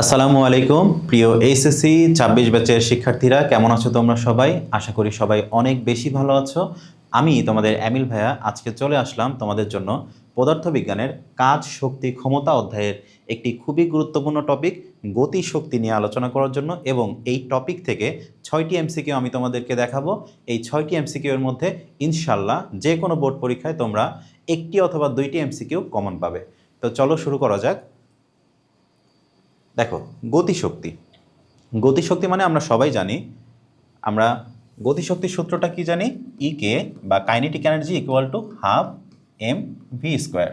আসসালামু আলাইকুম, প্রিয় এইচএসসি ছাব্বিশ ব্যাচের শিক্ষার্থীরা, কেমন আছো তোমরা সবাই? আশা করি সবাই অনেক বেশি ভালো আছো। আমি তোমাদের অ্যামিল ভাইয়া, আজকে চলে আসলাম তোমাদের জন্য পদার্থবিজ্ঞানের কাজ শক্তি ক্ষমতা অধ্যায়ের একটি খুবই গুরুত্বপূর্ণ টপিক, গতি শক্তি নিয়ে আলোচনা করার জন্য এবং এই টপিক থেকে ছয়টি এমসিকিউ আমি তোমাদেরকে দেখাবো। এই ছয়টি এমসিকিউ এর মধ্যে ইনশাল্লাহ যে কোনো বোর্ড পরীক্ষায় তোমরা একটি অথবা দুইটি এমসিকিউ কমন পাবে। তো চলো শুরু করা যাক। দেখো, গতিশক্তি। গতিশক্তি মানে আমরা সবাই জানি। আমরা গতিশক্তির সূত্রটা কি জানি? ই কে বা kinetic energy equal to half M V square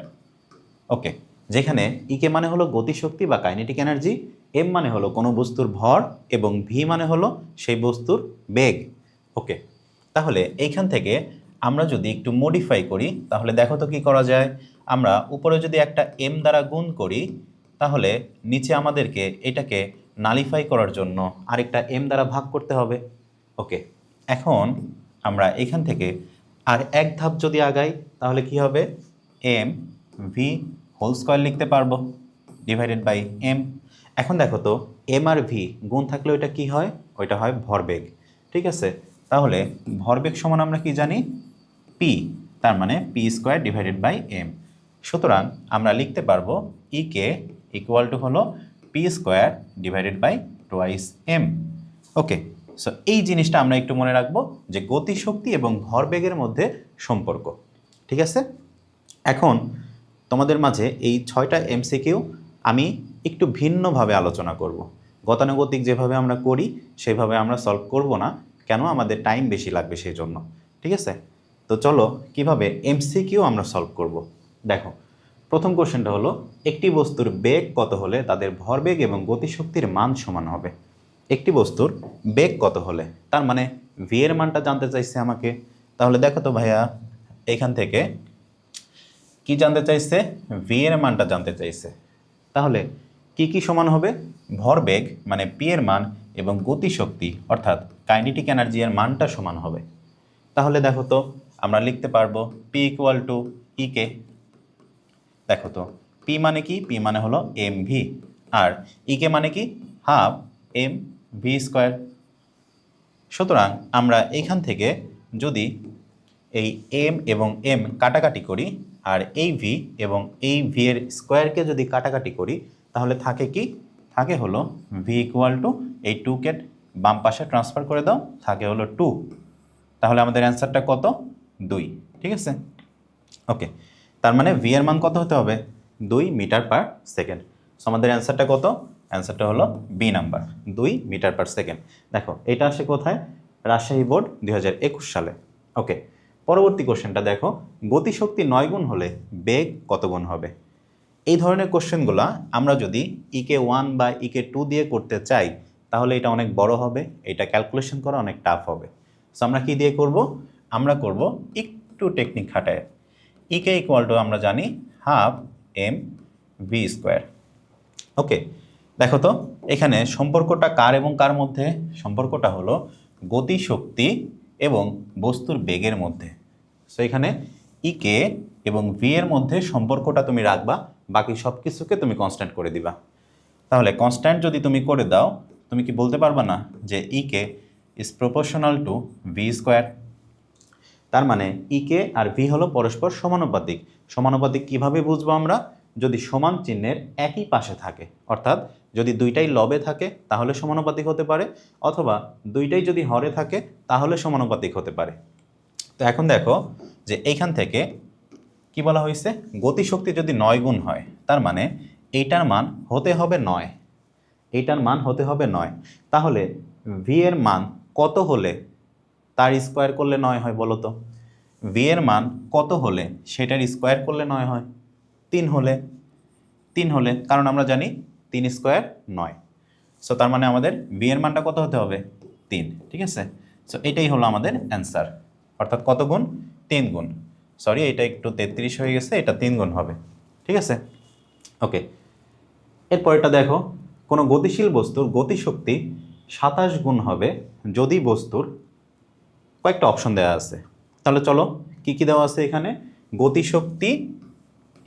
okay যেখানে ই কে মানে হলো গতিশক্তি বা কাইনেটিক এনার্জি এম মানে হলো কোনো বস্তুর ভর এবং ভি মানে হলো সেই বস্তুর বেগ। ওকে তাহলে এইখান থেকে আমরা যদি একটু মডিফাই করি, তাহলে দেখো তো কি করা যায়। আমরা উপরে যদি একটা এম দ্বারা গুণ করি তাহলে নিচে আমাদেরকে এটাকে নালিফাই করার জন্য আরেকটা এম দ্বারা ভাগ করতে হবে। ওকে এখন আমরা এখান থেকে আর এক ধাপ যদি আগাই, তাহলে কি হবে? এম ভি হোল স্কোয়ার লিখতে পারব ডিভাইডেড বাই এম এখন দেখো তো এম আর ভি গুণ থাকলে ওইটা কি হয়? ওইটা হয় ভরবেগ। ঠিক আছে? তাহলে ভরবেগ সমান আমরা কি জানি? পি তার মানে P square divided by M সুতরাং আমরা লিখতে পারব ই কে ইকুয়াল টু হলো P square divided by twice M okay so এই জিনিসটা আমরা একটু মনে রাখব যে গতিশক্তি এবং ভরবেগের মধ্যে সম্পর্ক, ঠিক আছে? এখন তোমাদের মাঝে এই ছয়টা এমসিকিউ আমি একটু ভিন্নভাবে আলোচনা করব। গতানুগতিক যেভাবে আমরা করি, সেভাবে আমরা সলভ করব না, কেন আমাদের টাইম বেশি লাগবে সেই জন্য ঠিক আছে? তো চলো কীভাবে এমসিকিউ আমরা সলভ করব। দেখো প্রথম কোশ্চেনটা হলো, একটি বস্তুর বেগ কত হলে তাদের ভরবেগ এবং গতিশক্তির মান সমান হবে? একটি বস্তুর বেগ কত হলে? তার মানে ভি এর মানটা জানতে চাইছে আমাকে। তাহলে দেখো তো ভাইয়া, এখান থেকে কি জানতে চাইছে? ভি এর মানটা জানতে চাইছে। তাহলে কি কি সমান হবে? ভরবেগ মানে পি এর মান এবং গতিশক্তি, অর্থাৎ কাইনেটিক এনার্জি এর মানটা সমান হবে। তাহলে দেখো তো, আমরা লিখতে পারব P equal to E K দেখো তো পি মানে কি? পি মানে হলো এম ভি আর ই কে মানে কি? হাফ এম ভি স্কোয়ার সুতরাং আমরা এইখান থেকে যদি এই এম এবং এম কাটাকাটি করি, আর এই ভি এবং এই ভি এর স্কোয়ারকে যদি কাটাকাটি করি, তাহলে থাকে কি? থাকে হলো ভি ইকুয়াল টু এই টু কে বাম পাশে ট্রান্সফার করে দাও, থাকে হলো টু তাহলে আমাদের অ্যান্সারটা কত? দুই। ঠিক আছে? ওকে তার মানে ভি এর মান কত হতে হবে? দুই মিটার পার সেকেন্ড। সো আমাদের অ্যান্সারটা কত? অ্যান্সারটা হলো বি নাম্বার দুই মিটার পার সেকেন্ড। দেখো, এটা আসে কোথায়? রাজশাহী বোর্ড দু হাজার একুশ সালে। ওকে পরবর্তী কোশ্চেনটা দেখো। গতিশক্তি নয় গুণ হলে বেগ কত গুণ হবে? এই ধরনের কোশ্চেনগুলো আমরা যদি ইকে ওয়ান বা ইকে টু দিয়ে করতে চাই, তাহলে এটা অনেক বড় হবে। এটা ক্যালকুলেশন করা অনেক টাফ হবে। সো আমরা কি দিয়ে করব? আমরা করব একটু টেকনিক খাটায়। ইকে ইকুয়াল টু আমরা জানি half M V square okay দেখো তো, এখানে সম্পর্কটা কার এবং কার মধ্যে? সম্পর্কটা হলো গতিশক্তি এবং বস্তুর বেগের মধ্যে। সো এখানে ইকে এবং ভি এর মধ্যে সম্পর্কটা তুমি রাখবা, বাকি সব কিছুকে তুমি কনস্ট্যান্ট করে দিবা। তাহলে কনস্ট্যান্ট যদি তুমি করে দাও, তুমি কি বলতে পারবা না যে E K is proportional to V square তার মানে ইকে আর ভি হলো পরস্পর সমানুপাতিক। সমানুপাতিক কীভাবে বুঝব আমরা? যদি সমান চিহ্নের একই পাশে থাকে, অর্থাৎ যদি দুইটাই লবে থাকে, তাহলে সমানুপাতিক হতে পারে, অথবা দুইটাই যদি হরে থাকে, তাহলে সমানুপাতিক হতে পারে। তো এখন দেখো যে এইখান থেকে কি বলা হয়েছে? গতিশক্তি যদি নয় গুণ হয়, তার মানে এইটার মান হতে হবে নয়। এইটার মান হতে হবে নয়। তাহলে ভি এর মান কত হলে তার স্কোয়ার করলে নয় হয় বলো তো? ভি এর মান কত হলে সেটার স্কোয়ার করলে নয় হয়? তিন হলে। তিন হলে, কারণ আমরা জানি তিন স্কোয়ার নয়। সো তার মানে আমাদের ভি এর মানটা কত হতে হবে? তিন, ঠিক আছে? সো এটাই হলো আমাদের অ্যান্সার অর্থাৎ কত গুণ? তিন গুণ। সরি এটা একটু তেত্রিশ হয়ে গেছে, এটা তিন গুণ হবে। ঠিক আছে? ওকে এরপরেরটা দেখো, কোনো গতিশীল বস্তুর গতিশক্তি সাতাশ গুণ হবে যদি বস্তুর কয়েকটা অপশন দেওয়া আছে। তাহলে চলো, কি কি দেওয়া আছে এখানে? গতিশক্তি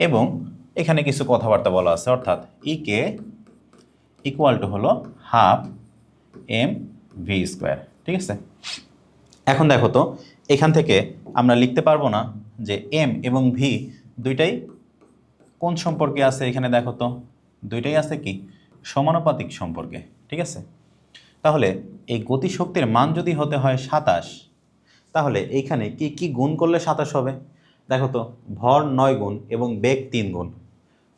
এবং এখানে কিছু কথাবার্তা বলা আছে। অর্থাৎ ইকে ইকুয়াল টু হলো হাফ এম ভি স্কোয়ার ঠিক আছে? এখন দেখো তো, এখান থেকে আমরা লিখতে পারব না যে এম এবং ভি দুইটাই কোন সম্পর্কে আছে এখানে দেখো তো? দুইটাই আছে কি? সমানুপাতিক সম্পর্কে, ঠিক আছে? তাহলে এই গতিশক্তির মান যদি হতে হয় সাতাশ তাহলে এইখানে কি কি গুণ করলে সাতাশ হবে? দেখো তো, ভর নয় গুণ এবং বেগ তিন গুণ।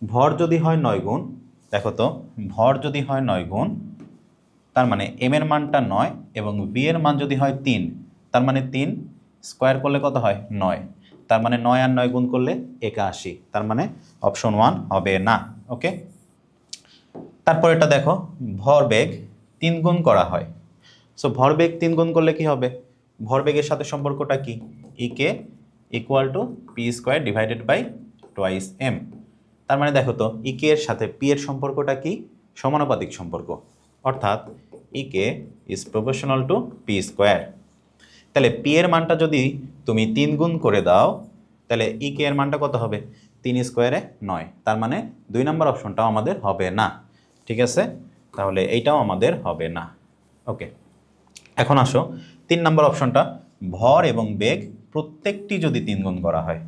ভর যদি হয় নয় গুণ, দেখো তো, ভর যদি হয় নয় গুণ, তার মানে এম এর মানটা নয় এবং বি এর মান যদি হয় তিন, তার মানে তিন স্কোয়ার করলে কত হয়? নয়। তার মানে নয় আর নয় গুণ করলে একাশি। তার মানে অপশন ওয়ান হবে না ওকে তারপর এটা দেখো ভরবেগ তিন গুণ করা হয়। সো ভরবেগ তিন গুণ করলে কি হবে? ভরবেগের সাথে সম্পর্কটা কি? E K equal to P square divided by twice M তার মানে দেখো তো ইকে এর সাথে পি এর সম্পর্কটা কি? সমানুপাতিক সম্পর্ক। অর্থাৎ E K is proportional to P square তাহলে পি এর মানটা যদি তুমি তিন গুণ করে দাও, তাহলে ই কে এর মানটা কত হবে? তিন স্কোয়ারে নয়। তার মানে দুই নম্বর অপশনটাও আমাদের হবে না। ঠিক আছে? তাহলে এইটাও আমাদের হবে না। ওকে এখন আসো। তিন নম্বর অপশনটা, ভর এবং বেগ প্রত্যেকটি যদি তিন গুণ করা হয়।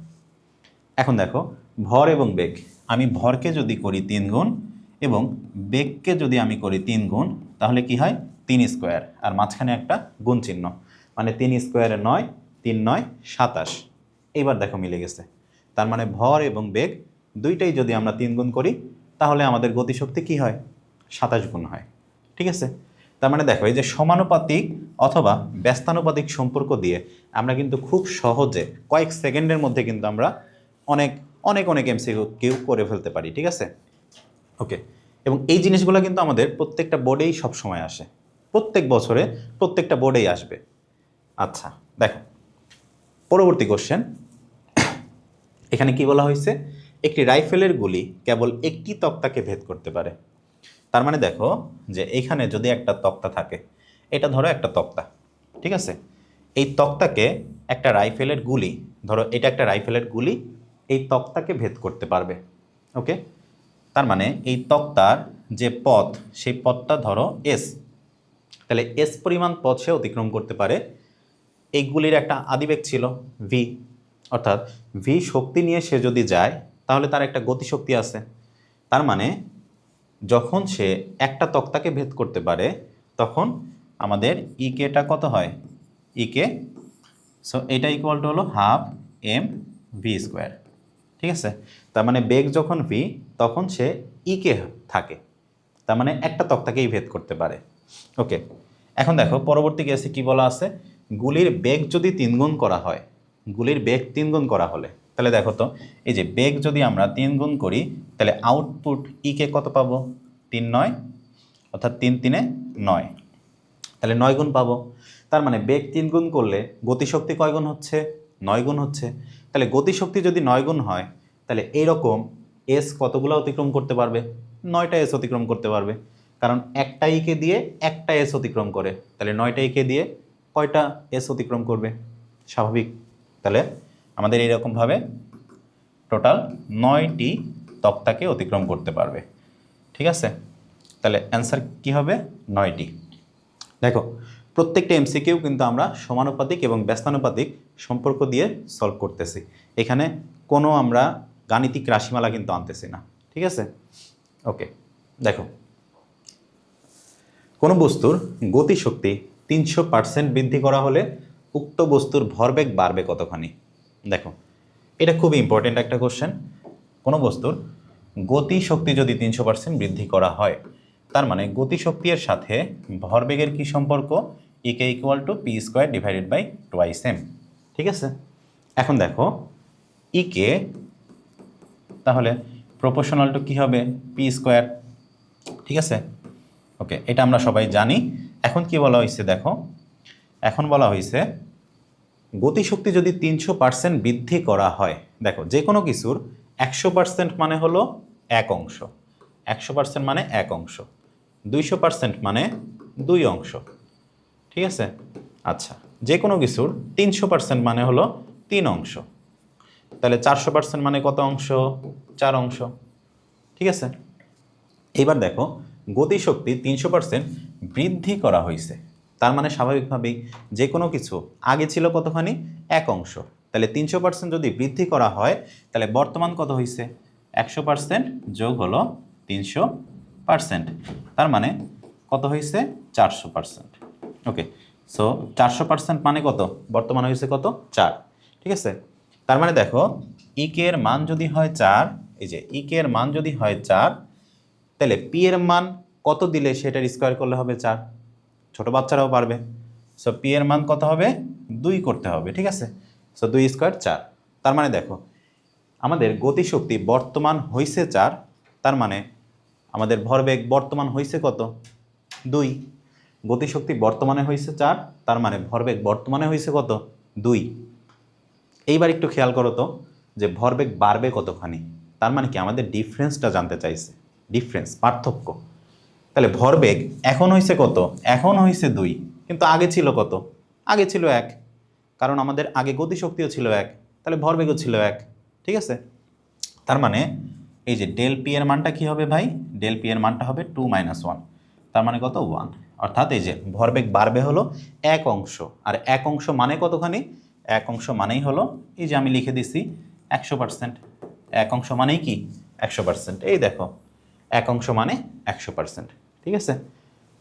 এখন দেখো, ভর এবং বেগ। আমি ভরকে যদি করি তিন গুণ এবং বেগকে যদি আমি করি তিন গুণ, তাহলে কি হয়? তিন স্কোয়ার। আর মাঝখানে একটা গুণ চিহ্ন। মানে তিন স্কোয়ারে নয়, তিন নয়, সাতাশ। এইবার দেখো মিলে গেছে। তার মানে ভর এবং বেগ দুইটাই যদি আমরা তিন গুণ করি, তাহলে আমাদের গতিশক্তি কি হয়? সাতাশ গুণ হয়। ঠিক আছে? তার মানে দেখো, এই যে সমানুপাতিক অথবা ব্যস্তানুপাতিক সম্পর্ক দিয়ে আমরা কিন্তু খুব সহজে কয়েক সেকেন্ডের মধ্যে কিন্তু আমরা অনেক অনেক অনেক এমসিকিউ কেউ করে ফেলতে পারি, ঠিক আছে? ওকে এবং এই জিনিসগুলো কিন্তু আমাদের প্রত্যেকটা বোর্ডেই সবসময় আসে। প্রত্যেক বছরে প্রত্যেকটা বোর্ডেই আসবে। আচ্ছা দেখো, পরবর্তী কোশ্চেন এখানে কি বলা হয়েছে? একটি রাইফেলের গুলি কেবল একটি তক্তাকে ভেদ করতে পারে। তার মানে দেখো যে এখানে যদি একটা তক্তা থাকে, এটা ধরো একটা তক্তা, ঠিক আছে? এই তক্তাকে একটা রাইফেলের গুলি, ধরো এটা একটা রাইফেলের গুলি, এই তক্তাকে ভেদ করতে পারবে, ওকে? তার মানে এই তক্তার যে পথ, সেই পথটা ধরো এস তাহলে এস পরিমাণ পথ সে অতিক্রম করতে পারে। এই গুলির একটা আদিবেগ ছিল ভি অর্থাৎ ভি শক্তি নিয়ে সে যদি যায়, তাহলে তার একটা গতিশক্তি আছে। তার মানে যখন সে একটা তক্তাকে ভেদ করতে পারে, তখন আমাদের ইকেটা কত হয়? ইকে সো এটা ইকুয়াল টু হলো হাফ এম ভি স্কোয়ার ঠিক আছে? তার মানে বেগ যখন ভি তখন সে ইকে থাকে, তার মানে একটা তক্তাকেই ভেদ করতে পারে। ওকে এখন দেখো, পরবর্তী কেসে কি বলা আছে? গুলির বেগ যদি তিনগুণ করা হয়, গুলির বেগ তিনগুণ করা হলে তাহলে দেখো তো, এই যে বেগ যদি আমরা তিন গুণ করি, তাহলে আউটপুট ইকে কত পাবো? তিন নয়, অর্থাৎ তিন তিনে নয়। তাহলে নয় গুণ পাবো। তার মানে বেগ তিন গুণ করলে গতিশক্তি কয় গুণ হচ্ছে? নয় গুণ হচ্ছে। তাহলে গতিশক্তি যদি নয় গুণ হয়, তাহলে এইরকম এস কতগুলো অতিক্রম করতে পারবে? নয়টা এস অতিক্রম করতে পারবে। কারণ একটা ইকে দিয়ে একটা এস অতিক্রম করে। তাহলে নয়টা ইকে দিয়ে কয়টা এস অতিক্রম করবে? স্বাভাবিক। তাহলে আমাদের এইরকমভাবে টোটাল নয়টি তক্তাকে অতিক্রম করতে পারবে। ঠিক আছে? তাহলে অ্যান্সার কি হবে? নয়টি। দেখো, প্রত্যেকটা এমসিকিউ কিন্তু আমরা সমানুপাতিক এবং ব্যস্তানুপাতিক সম্পর্ক দিয়ে সলভ করতেছি। এখানে কোনো আমরা গাণিতিক রাশিমালা কিন্তু আনতেছি না। ঠিক আছে? ওকে, দেখো। কোনো বস্তুর গতিশক্তি তিনশো পার্সেন্ট বৃদ্ধি করা হলে উক্ত বস্তুর ভরবেগ বাড়বে কতখানি? দেখো, এটা খুব ইম্পর্টেন্ট একটা কোশ্চেন কোনো বস্তুর গতিশক্তি যদি তিনশো পার্সেন্ট বৃদ্ধি করা হয়, তার মানে গতিশক্তির সাথে ভরবেগের কি সম্পর্ক? E K equal to P square divided by twice M ঠিক আছে? এখন দেখো ইকে তাহলে প্রপোর্শনাল টু কী হবে? পি স্কোয়ার ঠিক আছে? ওকে এটা আমরা সবাই জানি। এখন কি বলা হয়েছে দেখো? এখন বলা হয়েছে গতিশক্তি যদি তিনশো পার্সেন্ট বৃদ্ধি করা হয়, দেখো, যে কোনো কিছুর একশো পার্সেন্ট মানে হলো এক অংশ। একশো পার্সেন্ট মানে এক অংশ। দুইশো পার্সেন্ট মানে দুই অংশ। ঠিক আছে? আচ্ছা যে কোনো কিছুর তিনশো পার্সেন্ট মানে হলো তিন অংশ। তাহলে চারশো পার্সেন্ট মানে কত অংশ? চার অংশ। ঠিক আছে? এবার দেখো, গতিশক্তি তিনশো পার্সেন্ট বৃদ্ধি করা হয়েছে তার মানে স্বাভাবিকভাবেই যে কোনো কিছু আগে ছিল কতখানি? এক অংশ। তাহলে তিনশো পার্সেন্ট যদি বৃদ্ধি করা হয়, তাহলে বর্তমান কত হয়েছে একশো পার্সেন্ট যোগ হলো তিনশো পার্সেন্ট তার মানে কত হয়েছে চারশো পার্সেন্ট ওকে সো চারশো পার্সেন্ট মানে কত? বর্তমান হয়েছে কত? চার। ঠিক আছে? তার মানে দেখো ইকে এর মান যদি হয় চার, এই যে ইকে এর মান যদি হয় চার, তাহলে পি এর মান কত দিলে সেটার স্কোয়ার করলে হবে চার? ছোট বাচ্চারাও পারবে। সো পি এর মান কত হবে? দুই করতে হবে, ঠিক আছে? সো দুই স্কোয়ার চার। তার মানে দেখো, আমাদের গতিশক্তি বর্তমান হইছে চার, তার মানে আমাদের ভরবেগ বর্তমান হইছে কত? দুই। গতিশক্তি বর্তমানে হয়েছে চার, তার মানে ভরবেগ বর্তমানে হয়েছে কত? দুই। এইবার একটু খেয়াল করো তো, যে ভরবেগ বাড়বে কতখানি? তার মানে কি আমাদের ডিফারেন্সটা জানতে চাইছে। ডিফারেন্স পার্থক্য। তাহলে ভরবেগ এখন হয়েছে কত? এখন হয়েছে দুই। কিন্তু আগে ছিল কত? আগে ছিল এক। কারণ আমাদের আগে গতিশক্তিও ছিল এক। তাহলে ভরবেগও ছিল এক। ঠিক আছে? তার মানে এই যে ডেল পি এর মানটা কি হবে ভাই? ডেল পি এর মানটা হবে টু মাইনাস ওয়ান। তার মানে কত? ওয়ান। অর্থাৎ এই যে ভরবেগ বাড়বে হলো এক অংশ। আর এক অংশ মানে কতখানি? এক অংশ মানেই হলো এই যে আমি লিখে দিছি একশো পার্সেন্ট। এক অংশ মানেই কি? একশো পার্সেন্ট। এই দেখো, এক অংশ মানে একশো পার্সেন্ট। ঠিক আছে?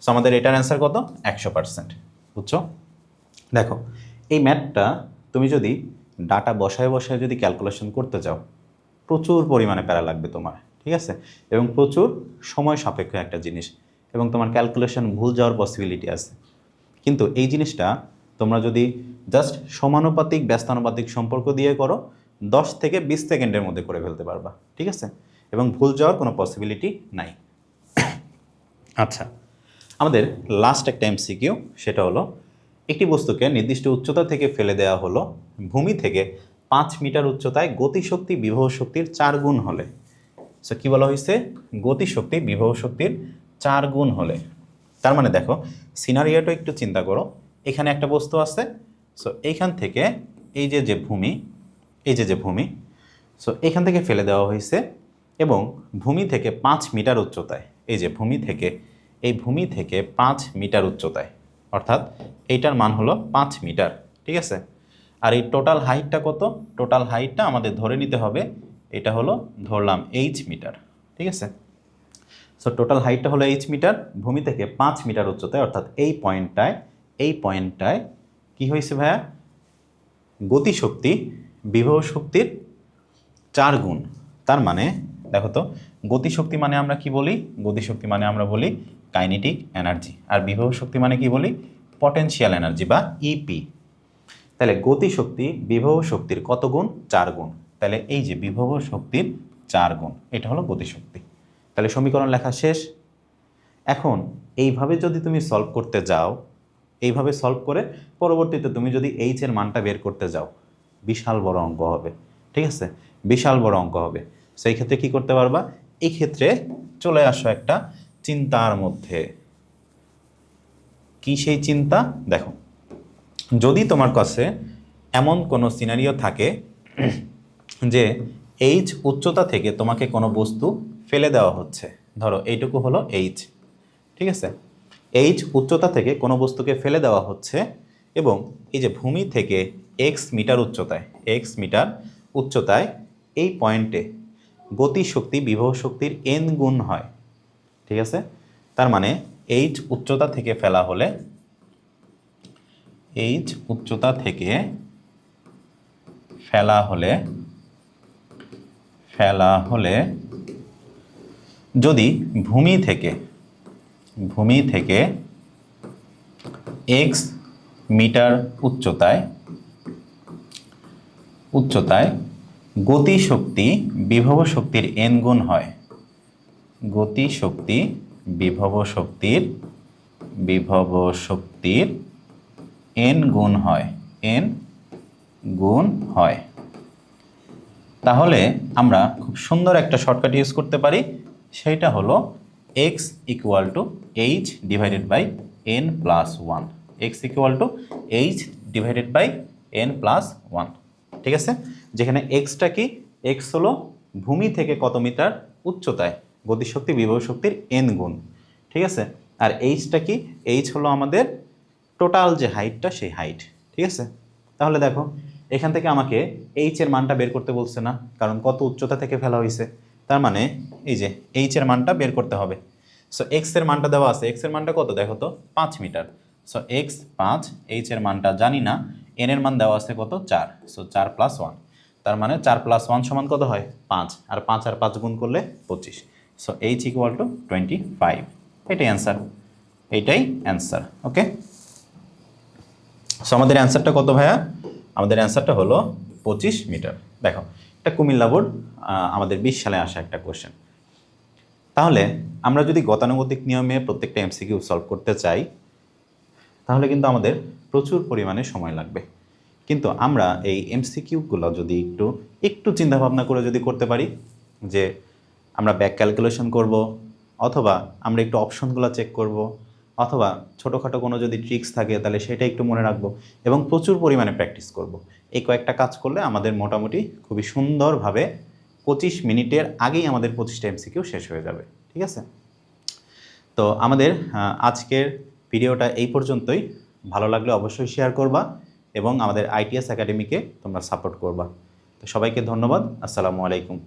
সো আমাদের এটার অ্যান্সার কত? একশো পার্সেন্ট বুঝছ? দেখো, এই ম্যাথটা তুমি যদি ডাটা বসায় বসায় যদি ক্যালকুলেশন করতে চাও, প্রচুর পরিমাণে প্যারা লাগবে তোমার, ঠিক আছে? এবং প্রচুর সময় সাপেক্ষ একটা জিনিস, এবং তোমার ক্যালকুলেশন ভুল যাওয়ার পসিবিলিটি আছে। কিন্তু এই জিনিসটা তোমরা যদি জাস্ট সমানুপাতিক, ব্যস্তানুপাতিক সম্পর্ক দিয়ে করো, দশ থেকে বিশ সেকেন্ডের মধ্যে করে ফেলতে পারবা, ঠিক আছে? এবং ভুল যাওয়ার কোনো পসিবিলিটি নাই। আচ্ছা আমাদের লাস্ট একটা এমসিকিউ সেটা হলো একটি বস্তুকে নির্দিষ্ট উচ্চতা থেকে ফেলে দেওয়া হলো, ভূমি থেকে পাঁচ মিটার উচ্চতায় গতিশক্তি বিভব শক্তির চার গুণ হলে। সো কী বলা হয়েছে? গতিশক্তি বিভব শক্তির চার গুণ হলে। তার মানে দেখো সিনারিওটা একটু চিন্তা করো, এখানে একটা বস্তু আছে সো এইখান থেকে এই যে যে ভূমি, এই যে যে ভূমি সো এখান থেকে ফেলে দেওয়া হয়েছে এবং ভূমি থেকে পাঁচ মিটার উচ্চতায়। এই যে ভূমি থেকে, এই ভূমি থেকে পাঁচ মিটার উচ্চতায়, অর্থাৎ এইটার মান হলো পাঁচ মিটার, ঠিক আছে? আর এই টোটাল হাইটটা কত? টোটাল হাইটটা আমাদের ধরে নিতে হবে, এটা হলো ধরলাম এইচ মিটার, ঠিক আছে? সো টোটাল হাইটটা হলো এইচ মিটার, ভূমি থেকে পাঁচ মিটার উচ্চতায়, অর্থাৎ এই পয়েন্টটায় এই পয়েন্টটায় কি হয়েছে ভাইয়া? গতিশক্তি, বিভব শক্তির চার গুণ, তার মানে দেখো তো, গতিশক্তি মানে আমরা কি বলি? গতিশক্তি মানে আমরা বলি কাইনেটিক এনার্জি। আর বিভব শক্তি মানে কি বলি? পটেনশিয়াল এনার্জি বা ইপি তাহলে গতিশক্তি বিভব শক্তির কত গুণ? চার গুণ। তাহলে এই যে বিভব শক্তির চার গুণ, এটা হলো গতিশক্তি। তাহলে সমীকরণ লেখা শেষ। এখন এইভাবে যদি তুমি সলভ করতে যাও, এইভাবে সলভ করে পরবর্তীতে তুমি যদি এইচ এর মানটা বের করতে যাও, বিশাল বড় অঙ্ক হবে। ঠিক আছে? বিশাল বড় অঙ্ক হবে। সেই ক্ষেত্রে কি করতে পারবা? এই ক্ষেত্রে চলে আসো একটা চিন্তার মধ্যে। কি সেই চিন্তা? দেখো, যদি তোমার কাছে এমন কোনো সিনারিও থাকে যে এইচ উচ্চতা থেকে তোমাকে কোনো বস্তু ফেলে দেওয়া হচ্ছে, ধরো এইটুকু হলো এইচ ঠিক আছে? এইচ উচ্চতা থেকে কোনো বস্তুকে ফেলে দেওয়া হচ্ছে এবং এই যে ভূমি থেকে এক্স মিটার উচ্চতায় এক্স মিটার উচ্চতায় এই পয়েন্টে গতিশক্তি বিভব শক্তির এন গুণ হয়। ঠিক আছে? তার মানে এইচ উচ্চতা থেকে ফেলা হলে এইচ উচ্চতা থেকে ফেলা হলে ফেলা হলে যদি ভূমি থেকে ভূমি থেকে এক্স মিটার উচ্চতায় উচ্চতায় গতিশক্তি বিভব শক্তির এন গুণ হয়। গতিশক্তি বিভব শক্তির বিভব শক্তির এন গুণ হয়। এন গুণ হয়। তাহলে আমরা খুব সুন্দর একটা শর্টকাট ইউজ করতে পারি। সেইটা হলো X equal to H divided by N plus one X equal to H divided by N plus one ঠিক আছে? যেখানে এক্সটা কি? এক্স হলো ভূমি থেকে কত মিটার উচ্চতায়? গতিশক্তি, বিভব শক্তির এন গুণ। ঠিক আছে? আর এইচটা কি? এইচ হলো আমাদের টোটাল যে হাইটটা সেই হাইট ঠিক আছে? তাহলে দেখো, এখান থেকে আমাকে এইচ এর মানটা বের করতে বলছে না, কারণ কত উচ্চতা থেকে ফেলা হয়েছে। তার মানে এই যে এইচ এর মানটা বের করতে হবে। সো এক্সের মানটা দেওয়া আছে। এক্সের মানটা কত? দেখো তো, পাঁচ মিটার। সো এক্স পাঁচ এইচ এর মানটা জানি না এন এর মান দেওয়া আছে কত? চার। সো চার প্লাস ওয়ান তার মানে চার প্লাস ওয়ান সমান কত হয়? পাঁচ। আর পাঁচ আর পাঁচ গুণ করলে পঁচিশ। So H equal to twenty five এটাই অ্যান্সার এইটাই অ্যান্সার ওকে সো আমাদের অ্যান্সারটা কত ভাইয়া? আমাদের অ্যান্সারটা হলো পঁচিশ মিটার। দেখো এটা কুমিল্লা বোর্ড আমাদের বিশ সালে আসা একটা কোশ্চেন তাহলে আমরা যদি গতানুগতিক নিয়মে প্রত্যেকটা এমসিকিউ সলভ করতে চাই, তাহলে কিন্তু আমাদের প্রচুর পরিমাণে সময় লাগবে। কিন্তু আমরা এই এমসিকিউগুলো যদি একটু একটু চিন্তাভাবনা করে যদি করতে পারি, যে আমরা ব্যাক ক্যালকুলেশন করব, অথবা আমরা একটু অপশনগুলো চেক করব, অথবা ছোটোখাটো কোনো যদি ট্রিক্স থাকে, তাহলে সেটা একটু মনে রাখব এবং প্রচুর পরিমাণে প্র্যাকটিস করব। এই কয়েকটা কাজ করলে আমাদের মোটামুটি খুবই সুন্দরভাবে পঁচিশ মিনিটের আগেই আমাদের পঁচিশটা এমসিকিউ শেষ হয়ে যাবে, ঠিক আছে? তো আমাদের আজকের ভিডিওটা এই পর্যন্তই। ভালো লাগলে অবশ্যই শেয়ার করবা। এবং আমাদের আইটিএস একাডেমিকে তোমরা সাপোর্ট করবা। তো সবাইকে ধন্যবাদ। আসসালামু আলাইকুম।